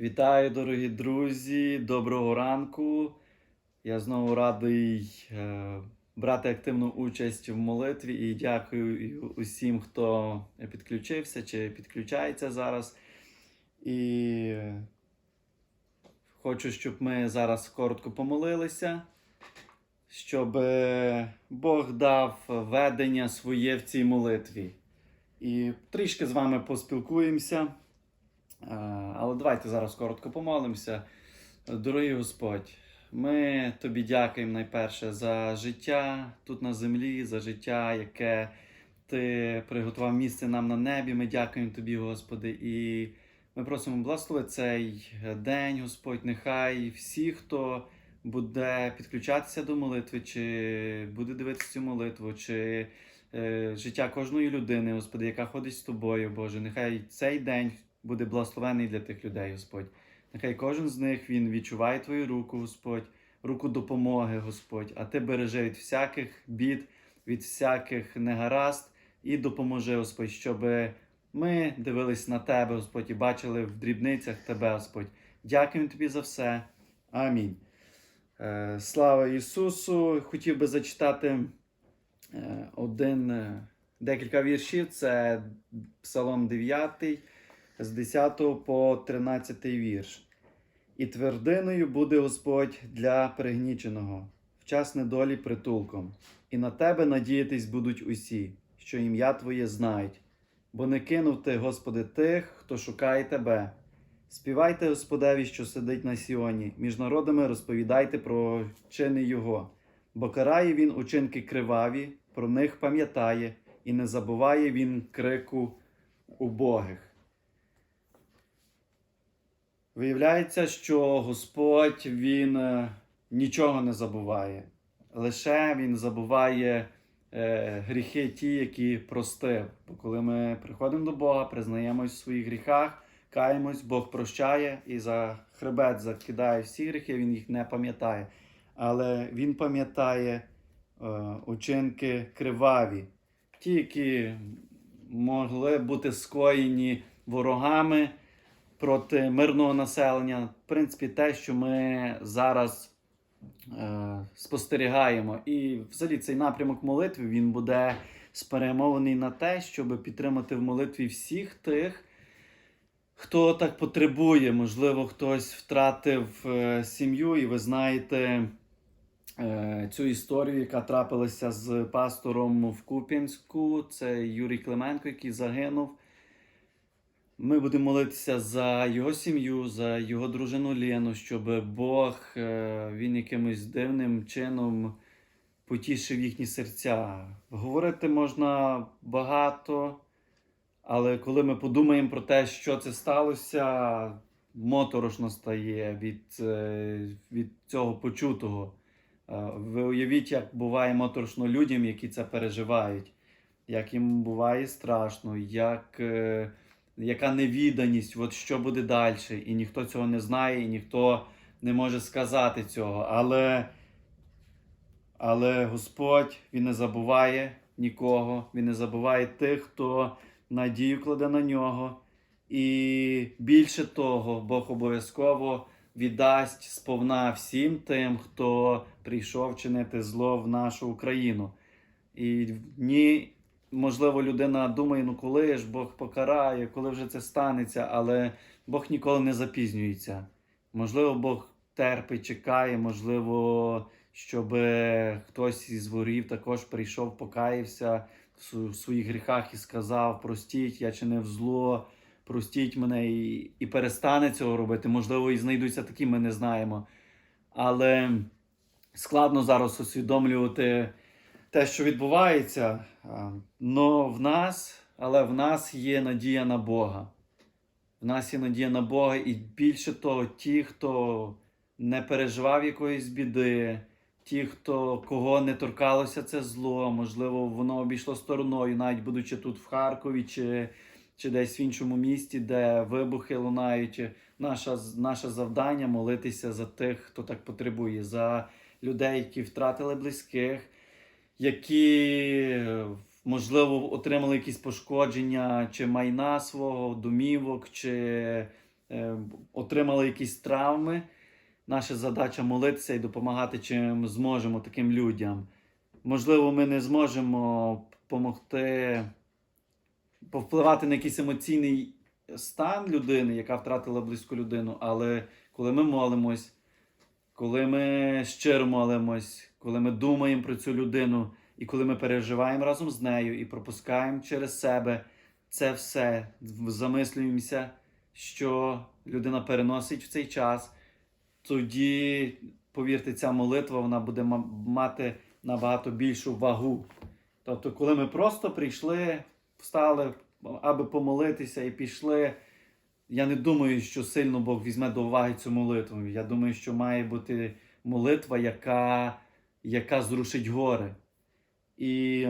Вітаю, дорогі друзі! Доброго ранку. Я знову радий е, брати активну участь в молитві і дякую усім, хто підключився чи підключається зараз. І хочу, щоб ми зараз коротко помолилися, щоб Бог дав ведення своє в цій молитві. І трішки з вами поспілкуємося. Е, Але давайте зараз коротко помолимося. Дорогий Господь, ми тобі дякуємо найперше за життя тут на землі, за життя, яке ти приготував місце нам на небі. Ми дякуємо тобі, Господи, і ми просимо благослови цей день, Господь. Нехай всі, хто буде підключатися до молитви, чи буде дивитися цю молитву, чи е, життя кожної людини, Господи, яка ходить з тобою, Боже, нехай цей день буде благословений для тих людей, Господь. Нехай кожен з них він відчуває Твою руку, Господь, руку допомоги, Господь, а Ти бережи від всяких бід, від всяких негаразд і допоможи, Господь, щоб ми дивились на Тебе, Господь, і бачили в дрібницях Тебе, Господь. Дякуємо Тобі за все. Амінь. Е, Слава Ісусу! Хотів би зачитати е, один, е, декілька віршів. Це Псалом 9 з 10 по 13 вірш. І твердиною буде Господь для пригніченого, в час недолі притулком, і на тебе надіятись будуть усі, що ім'я Твоє знають, бо не кинув ти, Господи, тих, хто шукає тебе. Співайте Господеві, що сидить на Сіоні, між народами розповідайте про чини Його, бо карає Він учинки криваві, про них пам'ятає, і не забуває Він крику убогих. Виявляється, що Господь Він е, нічого не забуває. Лише Він забуває е, гріхи ті, які простив. Бо коли ми приходимо до Бога, признаємось в своїх гріхах, каємось, Бог прощає і за хребет закидає всі гріхи, Він їх не пам'ятає. Але Він пам'ятає е, учинки криваві, ті, які могли бути скоєні ворогами проти мирного населення. В принципі, те, що ми зараз е, спостерігаємо. І взагалі цей напрямок молитви він буде спрямований на те, щоб підтримати в молитві всіх тих, хто так потребує. Можливо, хтось втратив е, сім'ю, і ви знаєте. е, Цю історію, яка трапилася з пастором в Куп'янську, це Юрій Клименко, який загинув. Ми будемо молитися за його сім'ю, за його дружину Лену, щоб Бог е, він якимось дивним чином потішив їхні серця. Говорити можна багато, але коли ми подумаємо про те, що це сталося, моторошно стає від, е, від цього почутого. Е, Ви уявіть, як буває моторошно людям, які це переживають, як їм буває страшно, як. Яка невіданість, от що буде далі. І ніхто цього не знає, і ніхто не може сказати цього. Але, але Господь Він не забуває нікого, Він не забуває тих, хто надію кладе на нього. І більше того, Бог обов'язково віддасть сповна всім тим, хто прийшов чинити зло в нашу Україну. І ні можливо, людина думає, ну коли ж Бог покарає, коли вже це станеться, але Бог ніколи не запізнюється. Можливо, Бог терпить, чекає, можливо, щоб хтось із ворів також прийшов, покаявся в своїх гріхах і сказав: простіть, я чинив зло, простіть мене і, і перестане цього робити. Можливо, і знайдуться такі, ми не знаємо. Але складно зараз усвідомлювати те, що відбувається, но в нас, але в нас є надія на Бога. В нас є надія на Бога, і більше того, ті, хто не переживав якоїсь біди, ті, хто кого не торкалося це зло, можливо, воно обійшло стороною, навіть будучи тут в Харкові чи, чи десь в іншому місті, де вибухи лунають. Наша, наше завдання молитися за тих, хто так потребує, за людей, які втратили близьких, які, можливо, отримали якісь пошкодження чи майна свого, домівок, чи е, отримали якісь травми. Наша задача молитися і допомагати чим зможемо таким людям. Можливо, ми не зможемо допомогти повпливати на якийсь емоційний стан людини, яка втратила близьку людину, але коли ми молимось, коли ми щиро молимось, коли ми думаємо про цю людину, і коли ми переживаємо разом з нею і пропускаємо через себе це все, замислюємося, що людина переносить в цей час, тоді, повірте, ця молитва вона буде мати набагато більшу вагу. Тобто, коли ми просто прийшли, встали, аби помолитися і пішли. Я не думаю, що сильно Бог візьме до уваги цю молитву. Я думаю, що має бути молитва, яка, яка зрушить гори. І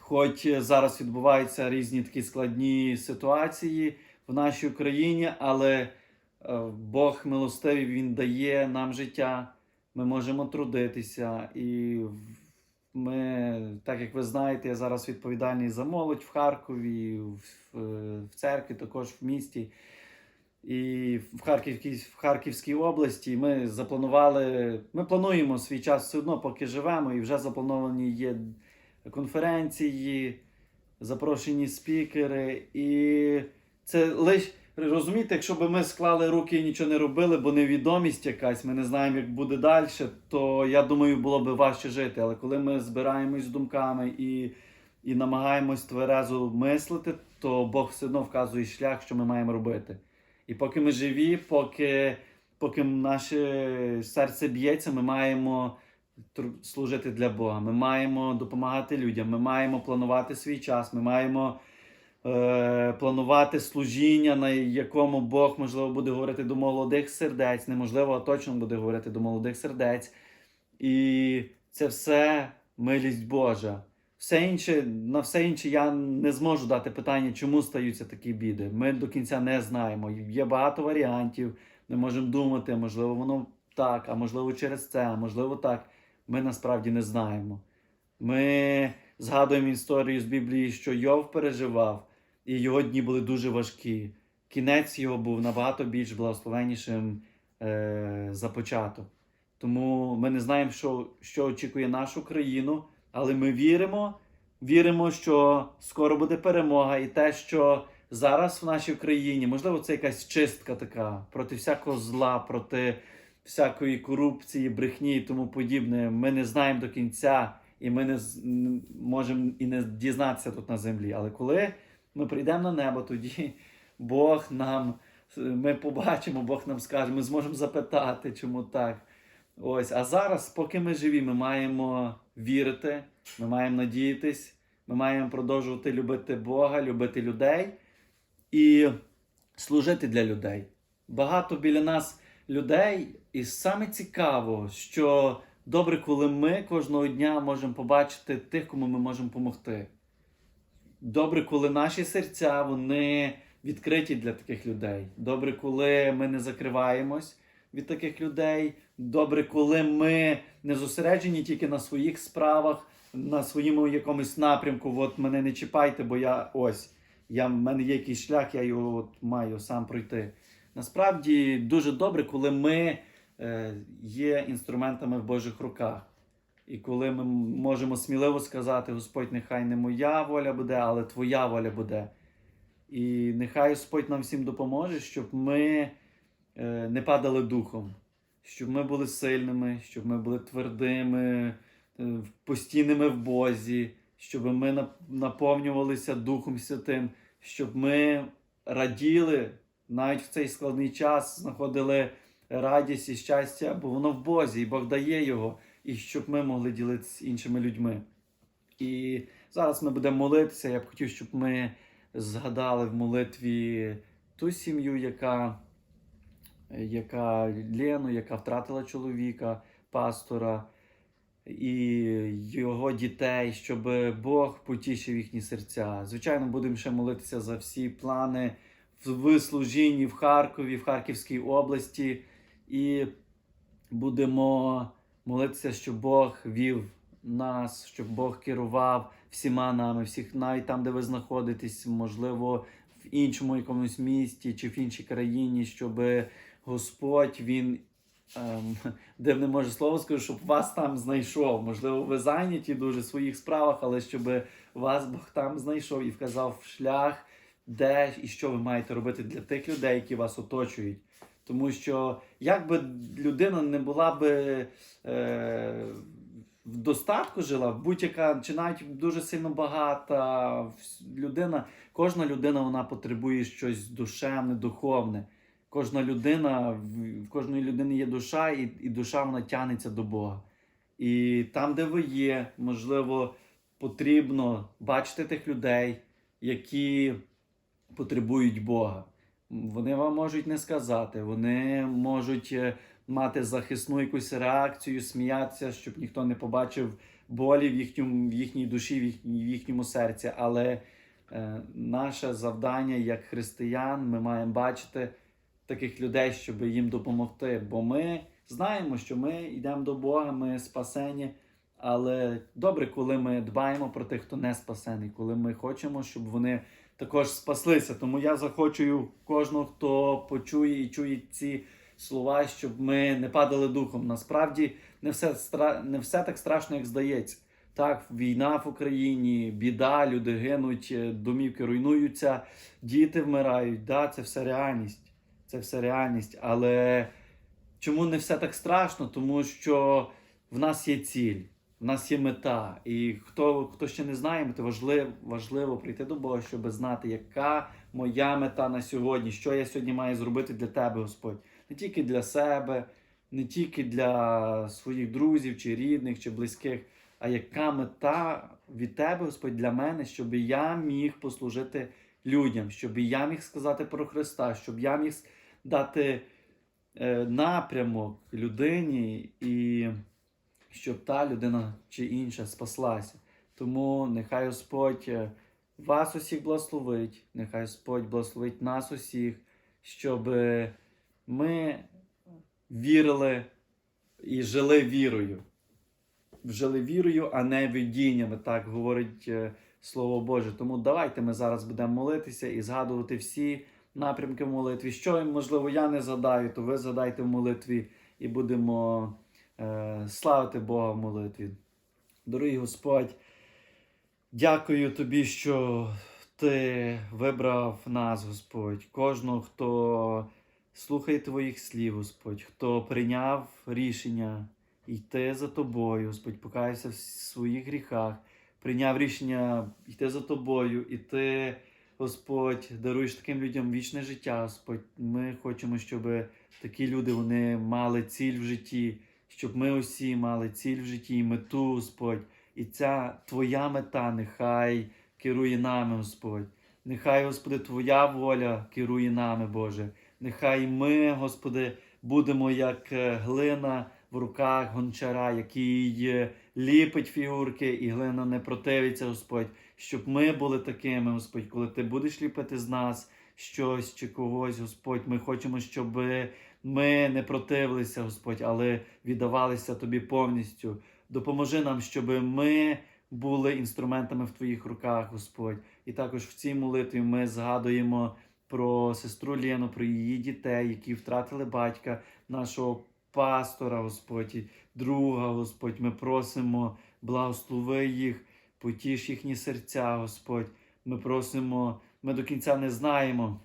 хоч зараз відбуваються різні такі складні ситуації в нашій Україні, але е, Бог милостивий, Він дає нам життя, ми можемо трудитися. І ми, так як ви знаєте, я зараз відповідальний за молодь в Харкові, в, в церкві, також в місті. І в Харківській, в Харківській області ми запланували. Ми плануємо свій час все одно, поки живемо, і вже заплановані є конференції, запрошені спікери. І це лише розумієте, якщо б ми склали руки і нічого не робили, бо невідомість якась, ми не знаємо, як буде далі, то я думаю, було б важче жити. Але коли ми збираємось думками і, і намагаємось тверезо мислити, то Бог все одно вказує шлях, що ми маємо робити. І поки ми живі, поки, поки наше серце б'ється, ми маємо служити для Бога. Ми маємо допомагати людям, ми маємо планувати свій час, ми маємо планувати служіння, на якому Бог, можливо, буде говорити до молодих сердець, неможливо, а точно буде говорити до молодих сердець. І це все милість Божа. Все інше, на все інше я не зможу дати питання, чому стаються такі біди. Ми до кінця не знаємо. Є багато варіантів. Ми можемо думати, можливо, воно так, а можливо через це, а можливо так. Ми насправді не знаємо. Ми згадуємо історію з Біблії, що Йов переживав, і його дні були дуже важкі. Кінець його був набагато більш благословеннішим е, за початок. Тому ми не знаємо, що, що очікує нашу країну, але ми віримо, віримо, що скоро буде перемога, і те, що зараз в нашій країні, можливо, це якась чистка така проти всякого зла, проти всякої корупції, брехні і тому подібне. Ми не знаємо до кінця, і ми не можемо і не дізнатися тут на землі. Але коли ми прийдемо на небо, тоді Бог нам, ми побачимо, Бог нам скаже, ми зможемо запитати, чому так. Ось, а зараз, поки ми живі, ми маємо вірити, ми маємо надіятись, ми маємо продовжувати любити Бога, любити людей і служити для людей. Багато біля нас людей, і саме цікаво, що добре, коли ми кожного дня можемо побачити тих, кому ми можемо допомогти. Добре, коли наші серця вони відкриті для таких людей. Добре, коли ми не закриваємось від таких людей. Добре, коли ми не зосереджені тільки на своїх справах, на своєму якомусь напрямку. От мене не чіпайте, бо я ось. Я, в мене є якийсь шлях, я його от маю сам пройти. Насправді дуже добре, коли ми е, є інструментами в Божих руках. І коли ми можемо сміливо сказати, Господь, нехай не моя воля буде, але Твоя воля буде. І нехай Господь нам всім допоможе, щоб ми е, не падали духом, щоб ми були сильними, щоб ми були твердими, е, постійними в Бозі, щоб ми наповнювалися Духом Святим, щоб ми раділи навіть в цей складний час, знаходили радість і щастя, бо воно в Бозі, і Бог дає його, і щоб ми могли ділитися з іншими людьми. І зараз ми будемо молитися. Я б хотів, щоб ми згадали в молитві ту сім'ю, яка, яка Лену, яка втратила чоловіка, пастора і його дітей, щоб Бог потішив їхні серця. Звичайно, будемо ще молитися за всі плани в служінні в Харкові, в Харківській області. І будемо молитися, щоб Бог вів нас, щоб Бог керував всіма нами, всіх навіть там, де ви знаходитесь, можливо, в іншому якомусь місті чи в іншій країні, щоб Господь він. Ем, дивне може слово скажу, щоб вас там знайшов. Можливо, ви зайняті дуже в своїх справах, але щоб вас Бог там знайшов і вказав шлях, де і що ви маєте робити для тих людей, які вас оточують. Тому що як би людина не була би е, в достатку жила, будь-яка чи навіть дуже сильно багата людина, кожна людина вона потребує щось душевне, духовне. Кожна людина, в кожної людини є душа, і, і душа вона тягнеться до Бога. І там, де ви є, можливо, потрібно бачити тих людей, які потребують Бога. Вони вам можуть не сказати, вони можуть е, мати захисну якусь реакцію, сміятися, щоб ніхто не побачив болі в, їхньому, в їхній душі, в, їхній, в їхньому серці. Але е, наше завдання як християн, ми маємо бачити таких людей, щоб їм допомогти. Бо ми знаємо, що ми йдемо до Бога, ми спасені. Але добре, коли ми дбаємо про тих, хто не спасений, коли ми хочемо, щоб вони також спаслися. Тому я захочую кожного, хто почує і чує ці слова, щоб ми не падали духом. Насправді не все, стра... не все так страшно, як здається. Так, війна в Україні, біда, люди гинуть, е, домівки руйнуються, діти вмирають. Да, це все реальність. Це все реальність. Але чому не все так страшно? Тому що в нас є ціль, в нас є мета. І хто, хто ще не знає, то важливо, важливо прийти до Бога, щоб знати, яка моя мета на сьогодні, що я сьогодні маю зробити для тебе, Господь. Не тільки для себе, не тільки для своїх друзів, чи рідних, чи близьких, а яка мета від тебе, Господь, для мене, щоб я міг послужити людям, щоб я міг сказати про Христа, щоб я міг дати е, напрямок людині і щоб та людина чи інша спаслася. Тому нехай Господь е, вас усіх благословить, нехай Господь благословить нас усіх, щоб е, ми вірили і жили вірою. Жили вірою, а не видіннями, так говорить е, Слово Боже. Тому давайте ми зараз будемо молитися і згадувати всі напрямки в молитві. Що, можливо, я не згадаю, то ви згадайте в молитві і будемо славити Бога в молитві. Дорогий Господь, дякую тобі, що ти вибрав нас, Господь, кожного, хто слухає твоїх слів, Господь, хто прийняв рішення йти за тобою, Господь, покаявся в своїх гріхах, прийняв рішення йти за тобою, і ти, Господь, даруєш таким людям вічне життя, Господь. Ми хочемо, щоб такі люди вони мали ціль в житті, щоб ми усі мали ціль в житті, і мету, Господь. І ця Твоя мета нехай керує нами, Господь. Нехай, Господи, Твоя воля керує нами, Боже. Нехай ми, Господи, будемо як е, глина в руках гончара, який е, ліпить фігурки, і глина не противиться, Господь. Щоб ми були такими, Господь, коли Ти будеш ліпити з нас щось чи когось, Господь. Ми хочемо, щоб ми не противилися, Господь, але віддавалися Тобі повністю. Допоможи нам, щоб ми були інструментами в Твоїх руках, Господь. І також в цій молитві ми згадуємо про сестру Лену, про її дітей, які втратили батька, нашого пастора, Господь, друга, Господь. Ми просимо, благослови їх, потіш їхні серця, Господь. Ми просимо, ми до кінця не знаємо,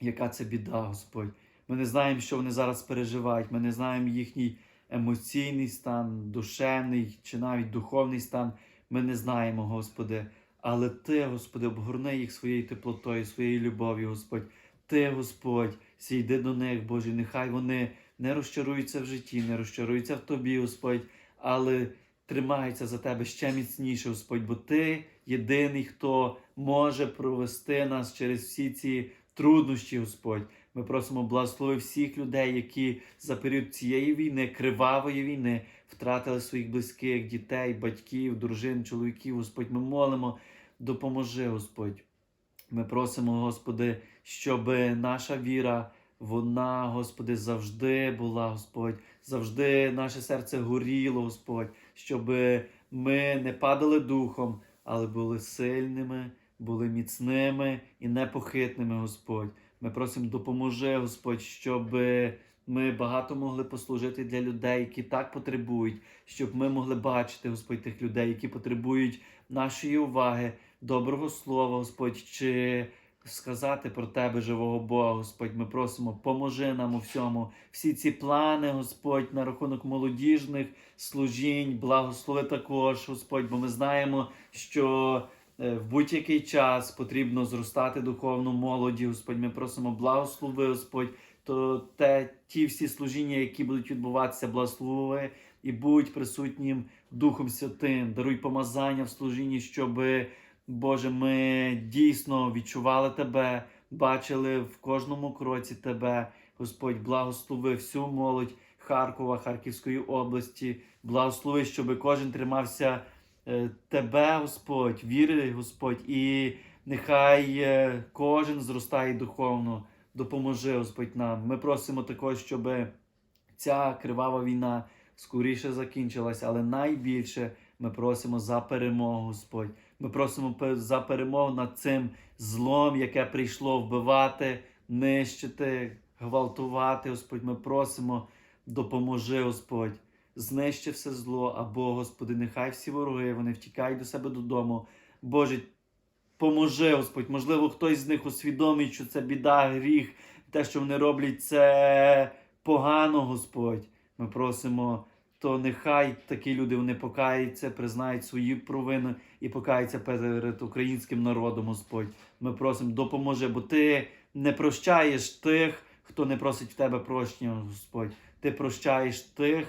яка це біда, Господь. Ми не знаємо, що вони зараз переживають. Ми не знаємо їхній емоційний стан, душевний чи навіть духовний стан. Ми не знаємо, Господи. Але Ти, Господи, обгорни їх своєю теплотою, своєю любов'ю, Господь. Ти, Господь, сійди до них, Боже, нехай вони не розчаруються в житті, не розчаруються в Тобі, Господь, але тримаються за Тебе ще міцніше, Господь, бо Ти єдиний, хто може провести нас через всі ці труднощі, Господь. Ми просимо благослови всіх людей, які за період цієї війни, кривавої війни, втратили своїх близьких, дітей, батьків, дружин, чоловіків. Господь, ми молимо, допоможи, Господь. Ми просимо, Господи, щоб наша віра, вона, Господи, завжди була, Господь, завжди наше серце горіло, Господь, щоб ми не падали духом, але були сильними, були міцними і непохитними, Господь. Ми просимо, допоможи, Господь, щоб ми багато могли послужити для людей, які так потребують, щоб ми могли бачити, Господь, тих людей, які потребують нашої уваги, доброго слова, Господь, чи сказати про Тебе, живого Бога, Господь. Ми просимо, поможи нам у всьому. Всі ці плани, Господь, на рахунок молодіжних служінь, благослови також, Господь, бо ми знаємо, що в будь-який час потрібно зростати духовну молоді, Господь. Ми просимо благослови, Господь, то те, ті всі служіння, які будуть відбуватися, благослови і будь присутнім Духом Святим. Даруй помазання в служінні, щоб, Боже, ми дійсно відчували Тебе, бачили в кожному кроці Тебе. Господь, благослови всю молодь Харкова, Харківської області. Благослови, щоб кожен тримався е, Тебе, Господь, віри, Господь, і нехай е, кожен зростає духовно. Допоможи, Господь, нам. Ми просимо також, щоб ця кривава війна скоріше закінчилась, але найбільше ми просимо за перемогу, Господь. Ми просимо за перемогу над цим злом, яке прийшло вбивати, нищити, гвалтувати, Господь. Ми просимо, допоможи, Господь. Знищи все зло, або, Господи, нехай всі вороги вони втікають до себе додому. Боже, поможи, Господь. Можливо, хтось з них усвідомить, що це біда, гріх, те, що вони роблять, це погано, Господь. Ми просимо, то нехай такі люди вони покаються, признають свої провини і покаються перед українським народом, Господь. Ми просимо, допоможи, бо ти не прощаєш тих, хто не просить в тебе прощення, Господь. Ти прощаєш тих,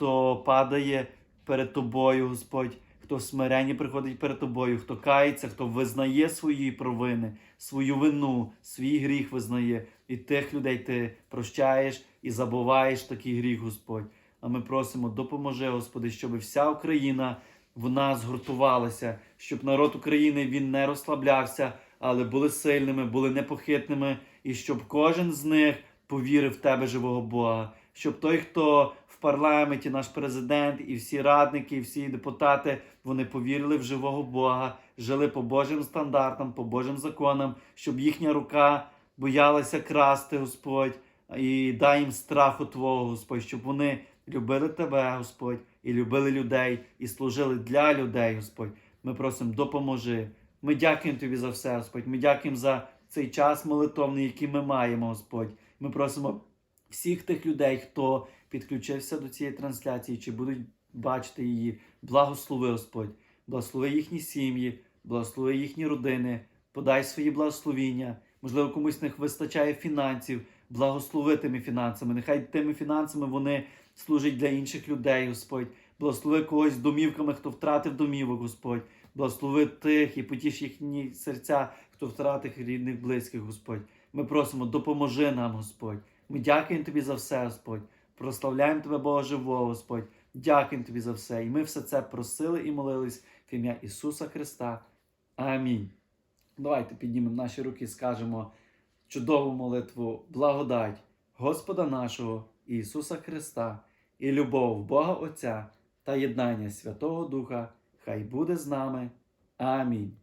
хто падає перед тобою, Господь, хто в смиренні приходить перед тобою, хто кається, хто визнає свої провини, свою вину, свій гріх визнає. І тих людей ти прощаєш і забуваєш такий гріх, Господь. А ми просимо, допоможи, Господи, щоб вся Україна вона згуртувалася, щоб народ України він не розслаблявся, але були сильними, були непохитними, і щоб кожен з них повірив в тебе, живого Бога. Щоб той, хто в парламенті, наш президент, і всі радники, і всі депутати, вони повірили в живого Бога, жили по Божим стандартам, по Божим законам, щоб їхня рука боялася красти, Господь, і дай їм страху Твого, Господь, щоб вони любили Тебе, Господь, і любили людей, і служили для людей, Господь. Ми просимо, допоможи. Ми дякуємо Тобі за все, Господь. Ми дякуємо за цей час молитовний, який ми маємо, Господь. Ми просимо всіх тих людей, хто підключився до цієї трансляції, чи будуть бачити її. Благослови, Господь, благослови їхні сім'ї, благослови їхні родини, подай свої благословіння. Можливо, комусь не вистачає фінансів, благослови тими фінансами. Нехай тими фінансами вони служать для інших людей, Господь. Благослови когось домівками, хто втратив домівок, Господь. Благослови тих і потіш їхні серця, хто втратив рідних, близьких, Господь. Ми просимо, допоможи нам, Господь. Ми дякуємо Тобі за все, Господь. Прославляємо Тебе, Бога живого, Господь. Дякуємо Тобі за все. І ми все це просили і молились в ім'я Ісуса Христа. Амінь. Давайте піднімемо наші руки і скажемо чудову молитву, благодать Господа нашого Ісуса Христа і любов Бога Отця та єднання Святого Духа. Хай буде з нами. Амінь.